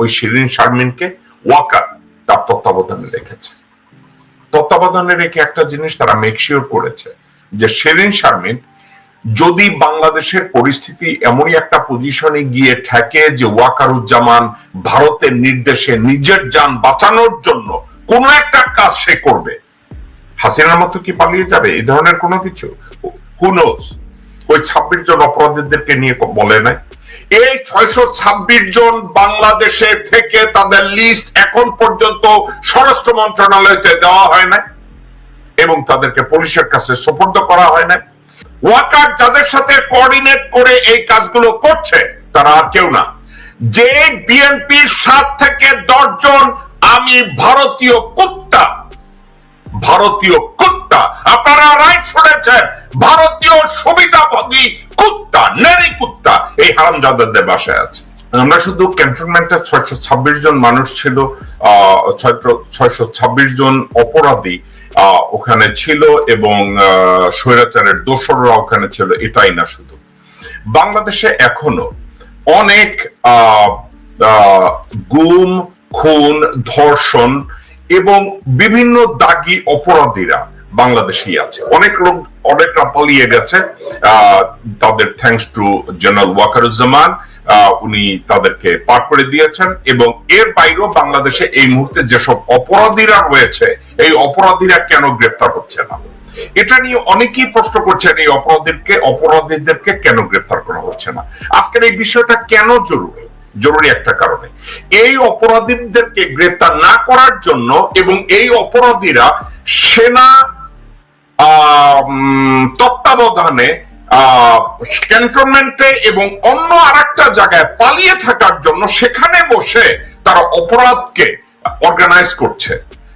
ওই শিরিন শারমিনকে ওয়াকার তার তত্ত্বাবধানে রেখেছে। তত্ত্বাবধানে রেখে একটা জিনিস তারা মেকশিওর করেছে যে শিরিন শারমিন যদি বাংলাদেশের পরিস্থিতি এমনই একটা পজিশনে গিয়ে ঠেকে যে ওয়াকারুজ্জামান ভারতের নির্দেশে নিজের যান বাঁচানোর জন্য কোনো একটা কাজ সে করবে, হাসিনার মতো কি পালিয়ে যাবে? এই ধরনের কোনো কিছু? হুনোস ওই ছাব্বিশ জন অপরাধীদেরকে নিয়ে বলে নাই। এই ছয়শো ছাব্বিশ জন বাংলাদেশে থেকে তাদের লিস্ট এখন পর্যন্ত স্বরাষ্ট্র মন্ত্রণালয়তে দেওয়া হয় না এবং তাদেরকে পুলিশের কাছে সুপর্দ করা হয় না ওয়াকার যাদের সাথে কোঅর্ডিনেট করে এই কাজগুলো করছে, তারা আর কেউ না। যে বিএনপির সাত থেকে দশ জন আমি ভারতীয় কুত্তা ভারতীয় কুত্তা। আপনারা রাইট শুনেছেন ভারতীয় সুবিধাভোগী কুত্তা নেরি কুত্তা এই হারামজাদাদের বাসায় আছে। আমরা শুধু ক্যান্টনমেন্টের ছয়শো ছাব্বিশ জন মানুষ ছিল আহ ছয়শো ছাব্বিশ জন অপরাধী ওখানে ছিল এবং আহ, স্বৈরাচারের দোসররা ওখানে ছিল এটাই না শুধু। বাংলাদেশে এখনও অনেক আহ, আহ, গুম খুন ধর্ষণ এবং বিভিন্ন দাগি অপরাধীরা বাংলাদেশেই আছে। অনেক লোক, অনেকরা পালিয়ে গেছে। তাদের থ্যাঙ্কস টু জেনারেল ওয়াকারুজ্জামান উনি তাদেরকে পার করে দিয়েছেন এবং এর বাইরেও বাংলাদেশে এই মুহূর্তে যেসব অপরাধীরা রয়েছে, এই অপরাধীরা কেন গ্রেফতার হচ্ছে না? এটা নিয়ে অনেকেই প্রশ্ন করছেন, এই অপরাধীদেরকে অপরাধীদেরকে কেন গ্রেফতার করা হচ্ছে না? আজকের এই বিষয়টা কেন জরুরি? জরুরি একটা কারণে। এই অপরাধীদেরকে গ্রেফতার না করার জন্য এবং এই অপরাধীরা সেনা তত্ত্বাবধানে ক্যান্টনমেন্টে এবং অন্য আরেকটা জায়গায় পালিয়ে থাকার জন্য সেখানে বসে তারা অপরাধকে অর্গানাইজ করছে।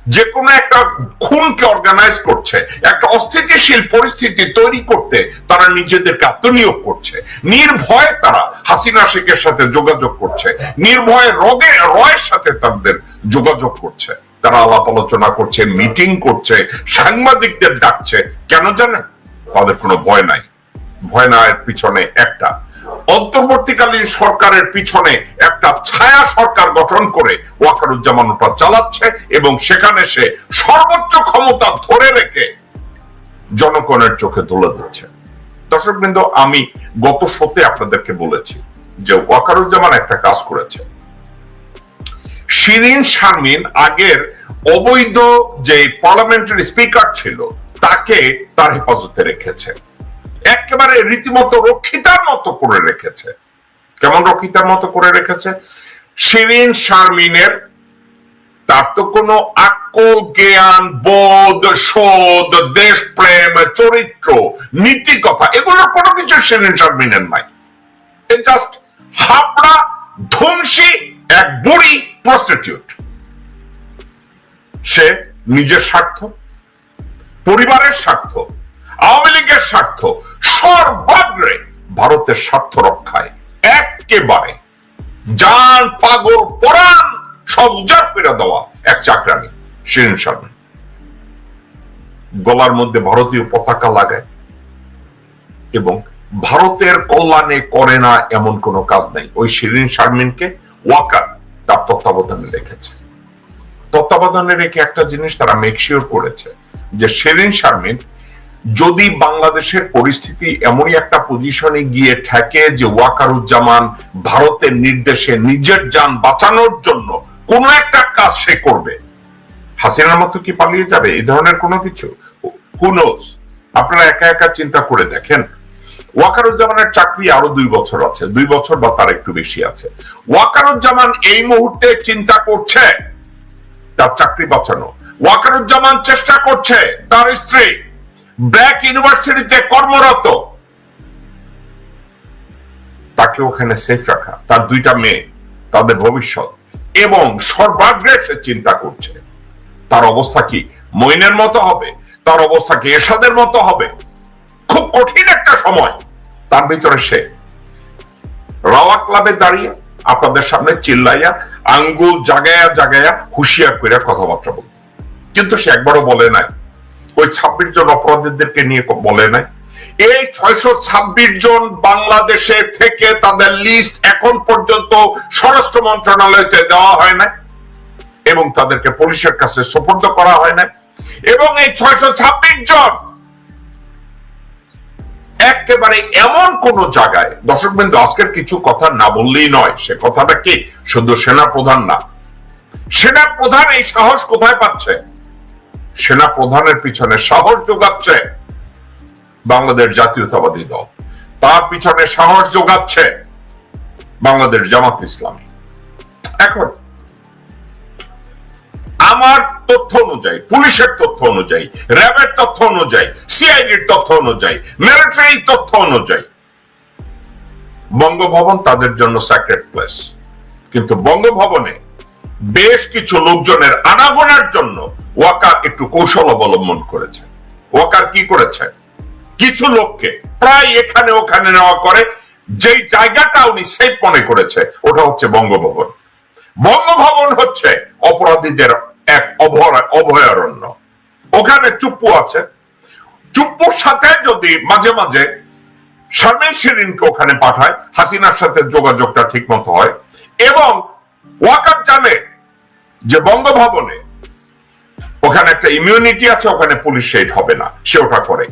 যে কোনো একটা খুনকে অর্গানাইজ করছে, একটা অস্থিতিশীল পরিস্থিতি তৈরি করতে তারা নিজেদেরকে আত্মনিয়োগ করছে। নির্ভয়ে তারা হাসিনা শেখের সাথে যোগাযোগ করছে। নির্ভয়ে রগে, রয়ের সাথে তাদের যোগাযোগ করছে। তারা আলাপ আলোচনা করছে, মিটিং করছে, সাংবাদিকদের ডাকছে। কেন জানেন? তাদের কোনো ভয় নাই। ভয় না, এর পিছনে একটা। অন্তর্বর্তীকালীন সরকারের পিছনে একটা ছায়া সরকার গঠন করে ওয়াকারুজ্জামান ওটা চালাচ্ছে এবং সেখানে সে সর্বোচ্চ ক্ষমতা ধরে রেখে জনগণের চোখে তুলে দিচ্ছে। দর্শক বৃন্দ আমি গত শতে আপনাদেরকে বলেছি যে ওয়াকারুজ্জামান একটা কাজ করেছে। শিরিন শারমিন আগের অবৈধ যে পার্লামেন্টের স্পিকার ছিল, তাকে তার হেফাজতে রেখেছে। একেবারে রীতিমতো রক্ষিতার মতো করে রেখেছে। কেমন রক্ষিতার মতো করে রেখেছে? শিরিন শারমিনের তার তো কোনো আকল জ্ঞান, বোধ, শোধ, দেশপ্রেম, চরিত্র নীতি কথা এগুলো কোনো কিছু শিরিন শারমিনের নাই। জাস্ট হাবড়া ধ্বংসী এক বুড়ি প্রস্টিটিউট সে নিজের স্বার্থ, পরিবারের স্বার্থ আওয়ামী লীগের স্বার্থ সর্বাগ্রে ভারতের স্বার্থ রক্ষায় একেবারে জান পাগল, পরাণ সব উজাড় করে দেওয়া এক চাকরানি, শিরিন শারমিন গলার মধ্যে ভারতীয় পতাকা লাগায় এবং ভারতের কল্যাণে করে না এমন কোনো কাজ নাই। ওই শিরিন শারমিনকে ওয়াকার, তার তত্ত্বাবধানে রেখেছে। তত্ত্বাবধানে রেখে একটা জিনিস তারা মেকশিওর করেছে, যে শিরিন শারমিন যদি বাংলাদেশের পরিস্থিতি এমনই একটা পজিশনে গিয়ে ঠেকে যে ওয়াকারুজ্জামান ভারতের নির্দেশে নিজের যান বাঁচানোর জন্য কোন একটা কাজ সে করবে, হাসিনার মতো কি পালিয়ে যাবে? এই ধরনের কোনো কিছু? হুনোস আপনারা একা একা চিন্তা করে দেখেন। ওয়াকারুজ্জামানের চাকরি আরও দুই বছর আছে, দুই বছর বা তার একটু বেশি আছে। ওয়াকারুজ্জামান এই মুহূর্তে চিন্তা করছে তার চাকরি বাঁচানো। ওয়াকারুজ্জামান চেষ্টা করছে তার স্ত্রী। ব্র্যাক ইউনিভার্সিটিতে কর্মরত। তাকে ওখানে সেফ রাখা। তার দুইটা মেয়ে, তাদের ভবিষ্যৎ। এবং সর্বাগ্রে সে চিন্তা করছে, তার অবস্থা কি? মইনের মতো হবে? তার অবস্থা কি এরশাদের মতো হবে? খুব কঠিন একটা সময়। তার ভিতরে সে রাওয়া ক্লাবে দাঁড়িয়ে আপনাদের সামনে চিল্লাইয়া, আঙ্গুল জাগায়া জাগায়া হুঁশিয়ার করে কথাবার্তা বল কিন্তু সে একবারও বলে নাই ওই ছাব্বিশ জন অপরাধীদেরকে নিয়ে বলে নাই। এই ছয়শো ছাব্বিশ জন বাংলাদেশে থেকে তাদের লিস্ট এখন পর্যন্ত স্বরাষ্ট্র মন্ত্রণালয়তে দেওয়া হয় না এবং তাদেরকে পুলিশের কাছে সুপর্দ করা হয় না এবং এই ছয়শো ছাব্বিশ জন একেবারে এমন কোন জায়গায় দর্শক বিন্দু আজকের কিছু কথা না বললেই নয়, সে কথাটা কি? শুধু সেনা প্রধান না। সেনা প্রধান এই সাহস কোথায় পাচ্ছে? সেনা প্রধানের পিছনে সাহস যোগাচ্ছে বাংলাদেশ জাতীয়তাবাদী দল। তার পিছনে সাহস যোগাচ্ছে বাংলাদেশ জামাত ইসলামী। এখন, আমার তথ্য অনুযায়ী, পুলিশের তথ্য অনুযায়ী, র্যাবের তথ্য অনুযায়ী, সিআইডির তথ্য অনুযায়ী মিলিটারি তথ্য অনুযায়ী, বঙ্গভবন তাদের জন্য স্যাক্রেট প্লেস কিন্তু বঙ্গভবনে বেশ কিছু লোকজনের আনাগোনার জন্য ওয়াকার একটু কৌশল অবলম্বন করেছে। ওয়াকার কি করেছে? কিছু লোককে প্রায় এখানে ওখানে নেওয়া করে, যেই জায়গাটা উনি সেফ মনে করেছে, ওটা হচ্ছে বঙ্গভবন। বঙ্গভবন হচ্ছে অপরাধীদের এক অভয়ারণ্য। ওখানে চুপ্পু আছে। চুপ্পুর সাথে যদি মাঝে মাঝে শারমিন শিরিনকে ওখানে পাঠায়, হাসিনার সাথে যোগাযোগটা ঠিক মতো হয় এবং ওয়াকার জানে যে বঙ্গভবনে ওখানে একটা ইমিউনিটি আছে, ওখানে পুলিশ শেড হবে না, সে ওটা করে।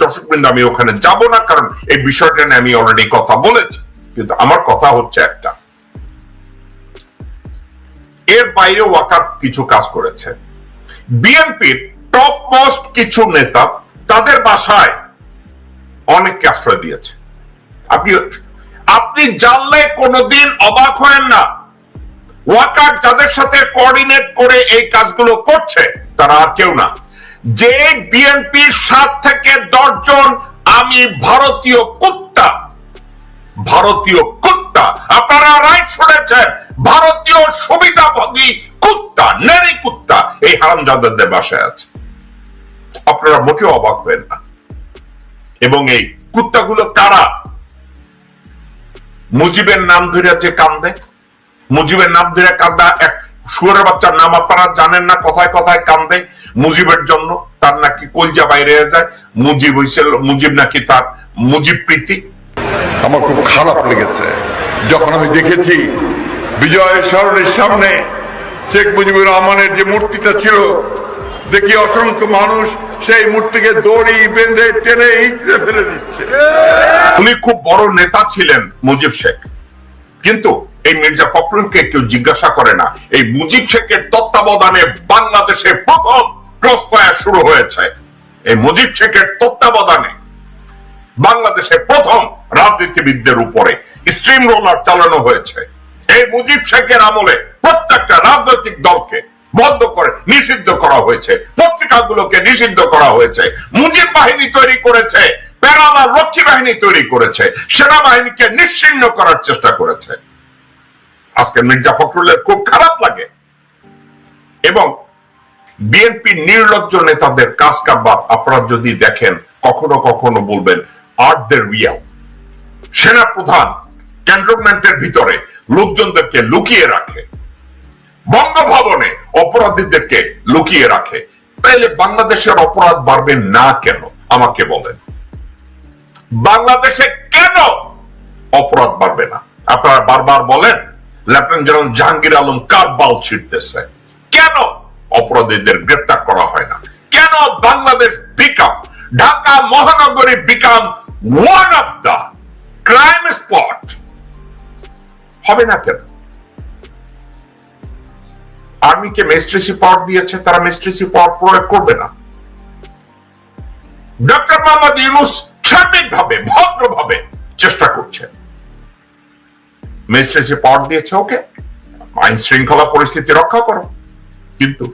দর্শক বৃন্দ আমি ওখানে যাব না, কারণ এই বিষয়টা নিয়ে আমি অলরেডি কথা বলেছি। কিন্তু আমার কথা হচ্ছে একটা। এর বাইরে ওয়াকার কিছু কাজ করেছে। বিএনপির টপ মোস্ট কিছু নেতা তাদের বাসায় অনেককে আশ্রয় দিয়েছে। আপনি আপনি জানলে কোনোদিন অবাক হয়েন না। ওয়াকার যাদের সাথে কোঅর্ডিনেট করে এই কাজগুলো করছে, তারা আর কেউ না। যে বিএনপির সাত থেকে দশজন আমি ভারতীয় কুত্তা ভারতীয় কুত্তা। আপনারা রাইট শুনেছেন, ভারতীয় সুবিধাভোগী কুত্তা নেরি কুত্তা, এই হারামজাদাদের বাসায় আছে। আপনারা মোটেও অবাক হবেন না। এবং এই কুত্তাগুলো কারা? মুজিবের নাম ধরে যে কান্দে মুজিবের নাম ধরে কান্দা এক শুয়ারের বাচ্চার নাম আপনারা জানেন না কথায় কথায় কান্দে। মুজিবের জন্য তার নাকি কলজা বাইরে যায়। মুজিব হয়েছিল মুজিব নাকি তার মুজিব প্রীতি। আমার খুব খারাপ লেগেছে। যখন আমি দেখেছি বিজয় সরণের সামনে শেখ মুজিবুর রহমানের যে মূর্তিটা ছিল দেখি অসংখ্য মানুষ সেই মূর্তিকে দড়ি বেঁধে টেনে ইঁচড়ে ফেলে দিচ্ছে। উনি খুব বড় নেতা ছিলেন মুজিব শেখ। কিন্তু এই মির্জা ফখরুলকে কেউ জিজ্ঞাসা করে না। এই মুজিব শেখের তত্ত্বাবধানে বাংলাদেশে প্রথম ক্রস ফায়ার শুরু হয়েছে। এই মুজিব শেখের তত্ত্বাবধানে বাংলাদেশে প্রথম রাজনীতিবিদদের উপরে স্ট্রিম রোলার চালানো হয়েছে। এই মুজিব শেখের আমলে প্রত্যেকটা রাজনৈতিক দলকে বন্ধ করে নিষিদ্ধ করা হয়েছে। পত্রিকাগুলোকে নিষিদ্ধ করা হয়েছে। মুজিব বাহিনী তৈরি করেছে। প্যারালা রক্ষী বাহিনী তৈরি করেছে, সেনাবাহিনীকে নিশ্চিন্ন করার চেষ্টা করেছে। আজকে মির্জা ফখরুলের খুব খারাপ লাগে। এবং বিএনপি নির্লজ্জ নেতাদের কাজ কারবার আপনারা যদি দেখেন, কখনো কখনো বলবেন, আর দ্য রিয়াল। সেনা প্রধান ক্যান্টনমেন্টের ভিতরে লোকজনদেরকে লুকিয়ে রাখে। বঙ্গভবনে অপরাধীদেরকে লুকিয়ে রাখে। তাইলে বাংলাদেশের অপরাধ বাড়বে না কেন? আমাকে বলেন। বাংলাদেশে কেন অপরাধ বাড়বে না? আপনারা বারবার বলেন লেফটেন্যান্ট জেনারেল জাহাঙ্গীর আলম কার বাল ছিটতেছে কেন অপরাধীদের গ্রেফতার করা হয় না? কেন বাংলাদেশ বিকাম ঢাকা মহানগরী become one of the crime spot হবে না কেন? আর্মিকে মেস্ট্রেসি পাওয়ার দিয়েছে, তারা মেস্ট্রেসি পাওয়ার প্রয়োগ করবে না। ডক্টর মোহাম্মদ ইউনুস সার্বিকভাবে ভদ্রভাবে চেষ্টা করছে। পাওয়ার দিয়েছে ওকে আইন শৃঙ্খলা পরিস্থিতি রক্ষা করো। কিন্তু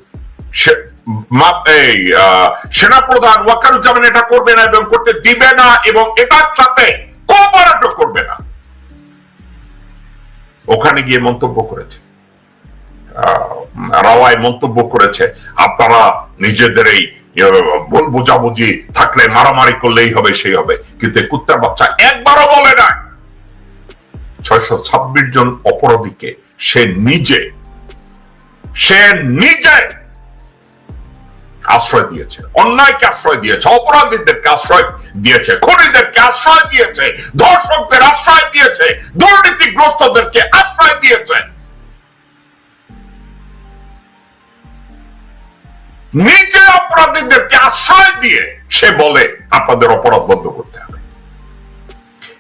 সেনাপ্রধান ওয়াকারুজ্জামান এটা করবে না এবং করতে দিবে না এবং এটার সাথে করবে না। ওখানে গিয়ে মন্তব্য করেছে। রাওয়ায় মন্তব্য করেছে, আপনারা নিজেদের এই বোঝাবুঝি থাকলে, মারামারি করলেই হবে, সেই হবে। কিন্তু কুত্তার বাচ্চা একবারও বলে না ছয়শো ছাব্বিশ জন অপরাধীকে সে নিজে সে নিজে আশ্রয় দিয়েছে। অন্যায়কে আশ্রয় দিয়েছে, অপরাধীদেরকে আশ্রয় দিয়েছে, খুনিদেরকে আশ্রয় দিয়েছে, ধর্ষকদের আশ্রয় দিয়েছে, দুর্নীতিগ্রস্তদেরকে আশ্রয় দিয়েছে। নিজে অপরাধীদেরকে আশ্রয় দিয়ে সে বলে আপনাদের অপরাধ বন্ধ করতে হবে।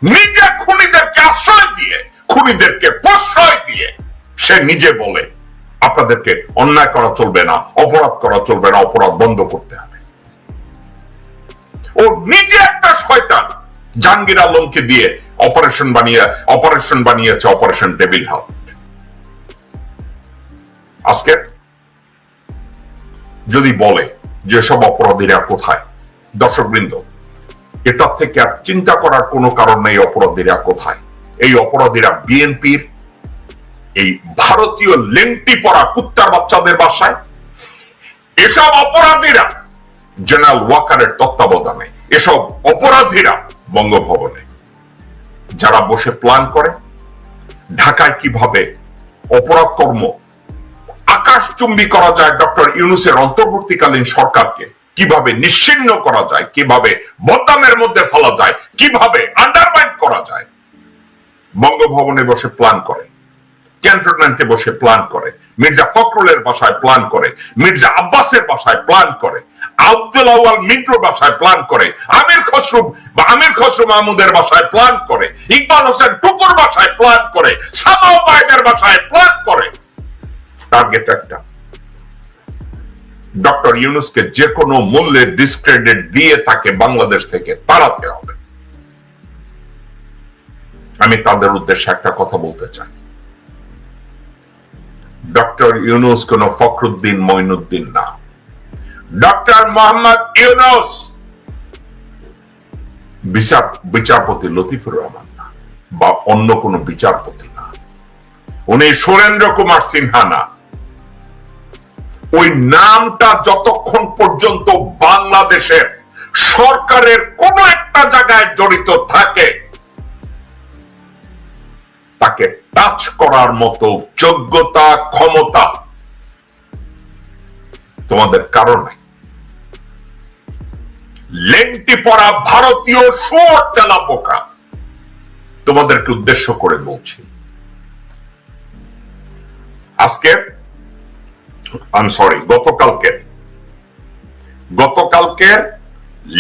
নিজে খুনিদেরকে আশ্রয় দিয়ে, খুনিদেরকে প্রশ্রয় দিয়ে সে নিজে বলে আপনাদেরকে অন্যায় করা চলবে না, অপরাধ করা চলবে না, অপরাধ বন্ধ করতে হবে। ও নিজে একটা শয়তান, জাহাঙ্গীর আলমকে দিয়ে অপারেশন বানিয়ে, অপারেশন বানিয়েছে অপারেশন টেবিল হাউস। আজকে যদি বলে যে সব অপরাধীরা কোথায়? দর্শকবৃন্দ, এটার থেকে আর চিন্তা করার কোনো কারণ নেই অপরাধীরা কোথায়। এই অপরাধীরা বিএনপির, এই ভারতীয় লেংটি পরা কুত্তার বাচ্চাদের বাসায়। এসব অপরাধীরা জেনারেল ওয়াকারের তত্ত্বাবধানে, এসব অপরাধীরা বঙ্গভবনে। যারা বসে প্ল্যান করে, ঢাকায় কীভাবে অপরাধ কর্ম আকাশচুম্বী করা যায় ডক্টর ইউনুসের অন্তর্বর্তীকালীন সরকারকে। কীভাবে নিশ্চিন্ন করা যায়, কীভাবে বদনামের মধ্যে ফেলা যায়, কীভাবে আন্ডারমাইন করা যায়। বঙ্গভবনে বসে প্ল্যান করে, ক্যান্টনমেন্টে বসে প্ল্যান করে, মির্জা ফখরুলের বাসায় প্ল্যান করে, মির্জা আব্বাসের বাসায় প্ল্যান করে, আব্দুল আওয়াল মিন্টুর বাসায় প্ল্যান করে, আমির খসরু বা আমির খসরু মাহমুদের বাসায় প্ল্যান করে, ইকবাল হোসেন টুকুর বাসায় প্ল্যান করে, সামাও বাসায় প্ল্যান করে। টার্গেট একটা। ডক্টর ইউনুসকে যে কোনো মূল্যে ডিসক্রেডিট দিয়ে তাকে বাংলাদেশ থেকে তাড়াতে হবে। আমি তাদের উদ্দেশ্যে একটা কথা বলতে চাই। ডক্টর ইউনুস কোন ফখরুদ্দিন মঈনুদ্দিন না। ডক্টর মোহাম্মদ ইউনুস বিচার, বিচারপতি লতিফুর রহমান না, বা অন্য কোন বিচারপতি না। উনি সুরেন্দ্র কুমার সিনহা না। ওই নামটা যতক্ষণ পর্যন্ত বাংলাদেশের সরকারের কোন একটা জায়গায় জড়িত থাকে, তাকে টাচ করার মতো যোগ্যতা, ক্ষমতা তোমাদের কারণ নাই। লেংটি পড়া ভারতীয় শুয়োর তেলা পোকা তোমাদেরকে উদ্দেশ্য করে বলছি। আজকে আম সরি গতকালকের গতকালকের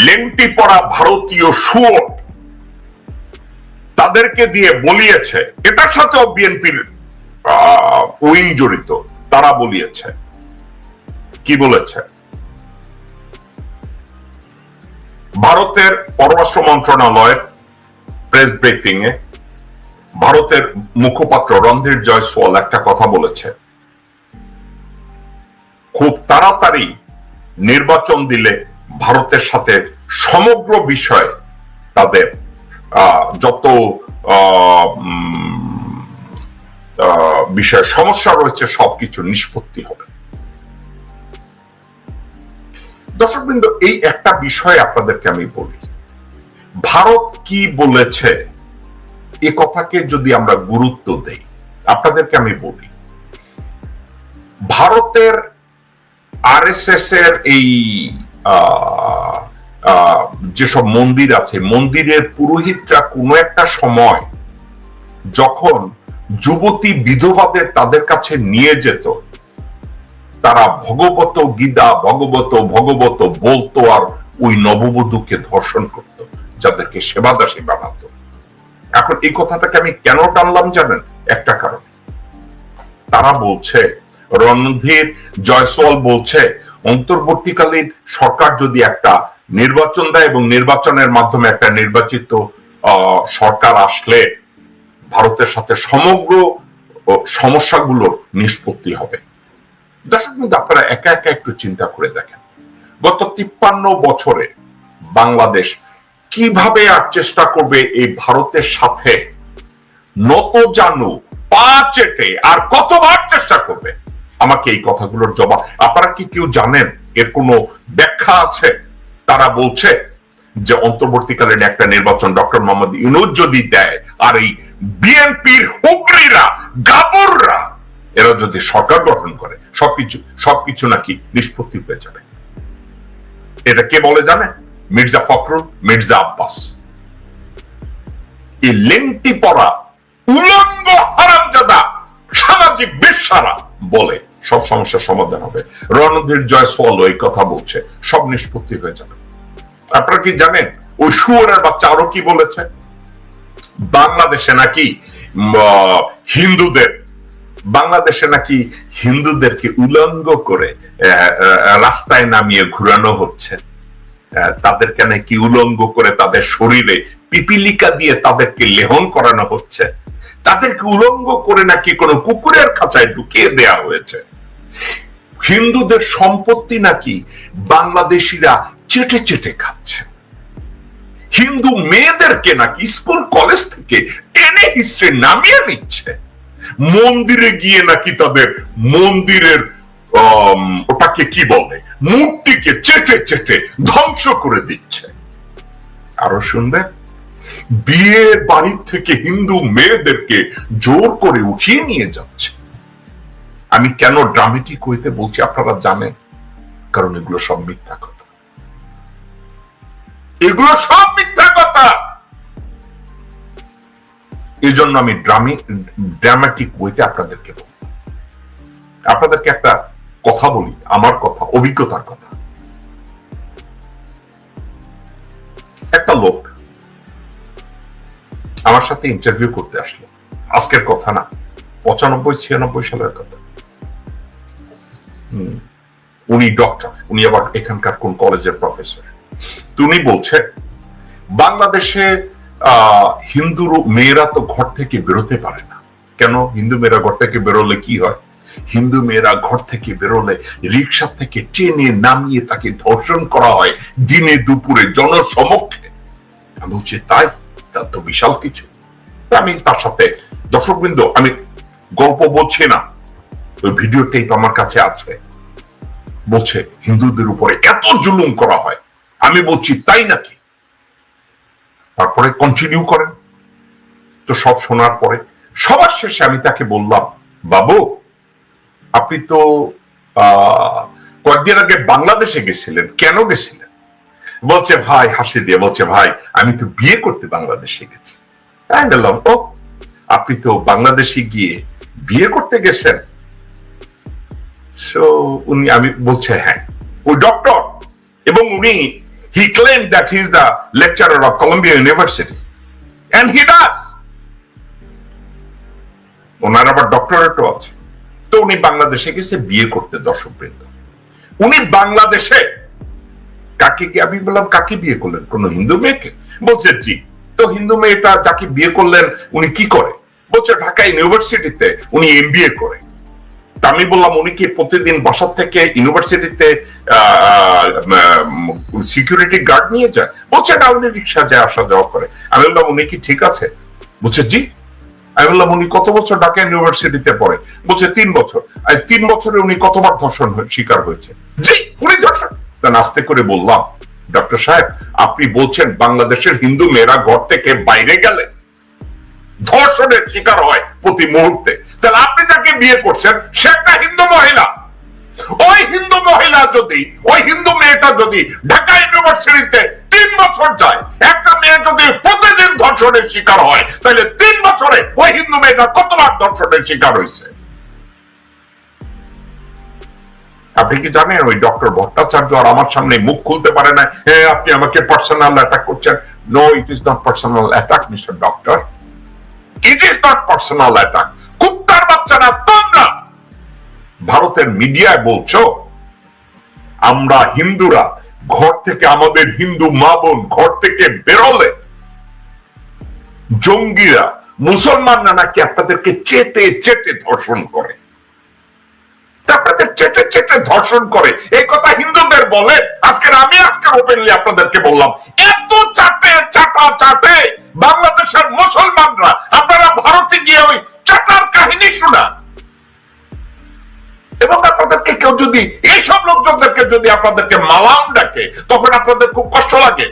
লেংটি পড়া ভারতীয় শুয়োর তাদেরকে দিয়ে বলিয়েছে, এটার সাথেও বিএনপির উইং জড়িত, তারা বলিয়েছে। কি বলেছে? ভারতের পররাষ্ট্র মন্ত্রণালয়ের প্রেস ব্রিফিং এ ভারতের মুখপাত্র রণধীর জয়সওয়াল একটা কথা বলেছে। খুব তাড়াতাড়ি নির্বাচন দিলে ভারতের সাথে সমগ্র বিষয়ে তাদের যত বিষয়ে সমস্যা রয়েছে, সবকিছু নিষ্পত্তি হবে। দর্শকবৃন্দ, এই একটা বিষয় আপনাদেরকে আমি বলি। ভারত কি বলেছে, এ কথাকে যদি আমরা গুরুত্ব দেই, আপনাদেরকে আমি বলি। ভারতের আরএসএস এর এই আহ, আহ, যেসব মন্দির আছে মন্দিরের পুরোহিতরা কোনো একটা সময় যখন যুবতী বিধবাদের তাদের কাছে নিয়ে যেত তারা ভগবত গীতা ভগবত ভগবত বলতো আর ওই নববধূকে ধর্ষণ করত যাদেরকে সেবাদাসী বানাতো। এখন এই কথাটাকে আমি কেন টানলাম জানেন? একটা কারণ। তারা বলছে রণধীর জয়সওয়াল বলছে, অন্তর্বর্তীকালীন সরকার যদি একটা নির্বাচন দেয় এবং নির্বাচনের মাধ্যমে একটা নির্বাচিত সরকার আসলে ভারতের সাথে সমগ্র সমস্যাগুলোর নিষ্পত্তি হবে। দর্শক কিন্তু আপনারা একা একা একটু চিন্তা করে দেখেন, গত তিপ্পান্ন বছরে বাংলাদেশ কীভাবে আর চেষ্টা করবে এই ভারতের সাথে, নত জানু, পা চেটে আর কতবার চেষ্টা করবে? আমাকে এই কথাগুলোর জবাব। আপনারা কি কেউ জানেন এর কোনো ব্যাখ্যা আছে? তারা বলছে যে অন্তর্বর্তীকালীন একটা নির্বাচন ডক্টর মোহাম্মদ ইউনুস যদি দেয়, আর এই বিএনপির হুগরিরা গাবররা, এরা যদি সরকার গঠন করে, সবকিছু সবকিছু নাকি নিষ্পত্তি হয়ে যাবে। এটা কে বলে জানে মির্জা ফখরুল, মির্জা আব্বাস। এই লেংটি পরা উলঙ্গ হারামজাদা সামাজিক বেশারা বলে সব সমস্যার সমাধান হবে। রণধীর জয়সওয়াল এই কথা বলছে। সব নিষ্পত্তি হয়ে যাবে। আপনারা কি জানেন? ওই শুয়োরের বাচ্চা আরও কি বলেছে? বাংলাদেশে নাকি হিন্দুদের, বাংলাদেশে নাকি হিন্দুদেরকে উলঙ্গ করে রাস্তায় নামিয়ে ঘুরানো হচ্ছে। তাদেরকে নাকি উলঙ্গ করে তাদের শরীরে পিপিলিকা দিয়ে তাদেরকে লেহন করানো হচ্ছে। তাদেরকে উলঙ্গ করে নাকি কোনো কুকুরের খাঁচায় ঢুকিয়ে দেয়া হয়েছে? হিন্দুদের সম্পত্তি নাকি বাংলাদেশিরা চেটে চেটে খাচ্ছে? হিন্দু মেয়েদেরকে নাকি স্কুল, কলেজ থেকে টেনে হিসেবে নামিয়ে নিচ্ছে? মন্দিরে গিয়ে নাকি তাদের মন্দিরের ওটাকে কি বলে? মূর্তিকে চেটে চেটে ধ্বংস করে দিচ্ছে। আরও শুনবে বিয়ের বাড়ির থেকে হিন্দু মেয়েদেরকে জোর করে উঠিয়ে নিয়ে যাচ্ছে। আমি কেন ড্রামেটিক হইতে বলছি আপনারা জানেন? কারণ এগুলো সব মিথ্যা কথা। এগুলো সব মিথ্যা কথা! এই জন্য আমি ড্রামি ড্রামাটিক ওয়েতে আপনাদেরকে বলব। আপনাদেরকে একটা কথা বলি, আমার কথা, অভিজ্ঞতার কথা। একটা লোক আমার সাথে ইন্টারভিউ করতে আসলো। আজকের কথা না, পঁচানব্বই, ছিয়ানব্বই সালের কথা। উনি ডক্টর উনি আবার এখানকার কোন কলেজের প্রফেসর তো উনি বলছে, বাংলাদেশে হিন্দু মেয়েরা তো ঘর থেকে বেরোতে পারে না। কেন? হিন্দু মেয়েরা ঘর থেকে বেরোলে কি হয়? হিন্দু মেয়েরা ঘর থেকে বেরোলে রিক্সা থেকে টেনে নামিয়ে তাকে ধর্ষণ করা হয় দিনে দুপুরে জনসমক্ষে। আমি বলছি, তাই? তা তো বিশাল কিছু। আমি তার সাথে, দর্শকবৃন্দ, আমি গল্প বলছি না। ওই ভিডিও টেপ আমার কাছে আছে। বলছে, হিন্দুদের উপরে এত জুলুম করা হয়। আমি বলছি, তাই নাকি? তারপরে কন্টিনিউ করেন। তো সব শোনার পরে, সবার শেষে আমি তাকে বললাম, বাবু, আপনি তো কয়েকদিন আগে বাংলাদেশে গেছিলেন। কেন গেছিলেন? বলছে, ভাই, হাসি দিয়ে বলছে, ভাই, আমি তো বিয়ে করতে বাংলাদেশে গেছি। আমি বললাম, ও, আপনি তো বাংলাদেশে গিয়ে বিয়ে করতে গেছেন? সো উনি, আমি বলছে হ্যাঁ। ওই ডক্টর এবং উনি he claim that is the lecturer of Columbia University and he does ওনার আবার ডক্টরেটও আছে। তো উনি বাংলাদেশে গেছে, বিয়ে করতে দর্শক বৃন্দ উনি বাংলাদেশে কাকে কি আমি বললাম, কাকে বিয়ে করলেন? কোন হিন্দু মেয়েকে? বলছে, জি। তো হিন্দু মেয়েটা যাকে বিয়ে করলেন, উনি কি করে? বলছে, ঢাকা ইউনিভার্সিটিতে উনি এমবিএ করে। আমি বললাম, উনি কি প্রতিদিন বাসার থেকে ইউনিভার্সিটিতে সিকিউরিটি গার্ড নিয়ে যায়? বলছে, না, উনি রিক্সা যায়, আসা যাওয়া করে। আমি বললাম, উনি কি ঠিক আছে? বলছে, জি। আমি বললাম, উনি কত বছর ঢাকা ইউনিভার্সিটিতে পড়ে? বলছে, তিন বছর। তিন বছরে উনি কতবার ধর্ষণ শিকার হয়েছে? জি, উনি ধর্ষণ। তা নাস্তে করে বললাম, ডক্টর সাহেব, আপনি বলছেন বাংলাদেশের হিন্দু মেয়েরা ঘর থেকে বাইরে গেলে ধর্ষণের শিকার হয় প্রতি মুহূর্তে। তাহলে আপনি যাকে বিয়ে করছেন, সে একটা হিন্দু মহিলা। ওই হিন্দু মহিলা যদি, ওই হিন্দু মেয়েটা যদি ঢাকা ইউনিভার্সিটিতে তিন বছর যায়, একটা মেয়ে যদি প্রতিদিন ধর্ষণের শিকার হয়, তাহলে তিন বছরে ওই হিন্দু মেয়েটা কতবার ধর্ষণের শিকার হয়েছে? আপনি কি জানেন ওই ডক্টর ভট্টাচার্য আর আমার সামনে মুখ খুলতে পারে না? হ্যাঁ আপনি আমাকে পার্সোনাল অ্যাটাক করছেন। No it is not personal attack mister doctor it is not personal attack কুত্তার বাচ্চারা তোমরা। ভারতের মিডিয়ায় বলছো, আমরা হিন্দুরা, ঘর থেকে আমাদের হিন্দু মা বোন, ঘর থেকে বেরোলে, জঙ্গিরা, মুসলমানরা নাকি আপনাদেরকে চেটে চেটে ধর্ষণ করে। আপনাদের চেটে চেটে ধর্ষণ করে। এই কথা হিন্দুদের বলে। আজকে আমি আজকে ওপেনলি আপনাদেরকে বললাম, এত চাটে চাটা চাটে বাংলাদেশের মুসলমানরা, আপনারা ভারতে গিয়ে ওই চাটার কাহিনী শোনা এবং আপনাদেরকে কেউ যদি, এইসব লোকজনদেরকে যদি আপনাদেরকে মালাম ডাকে, তখন আপনাদের খুব কষ্ট লাগে।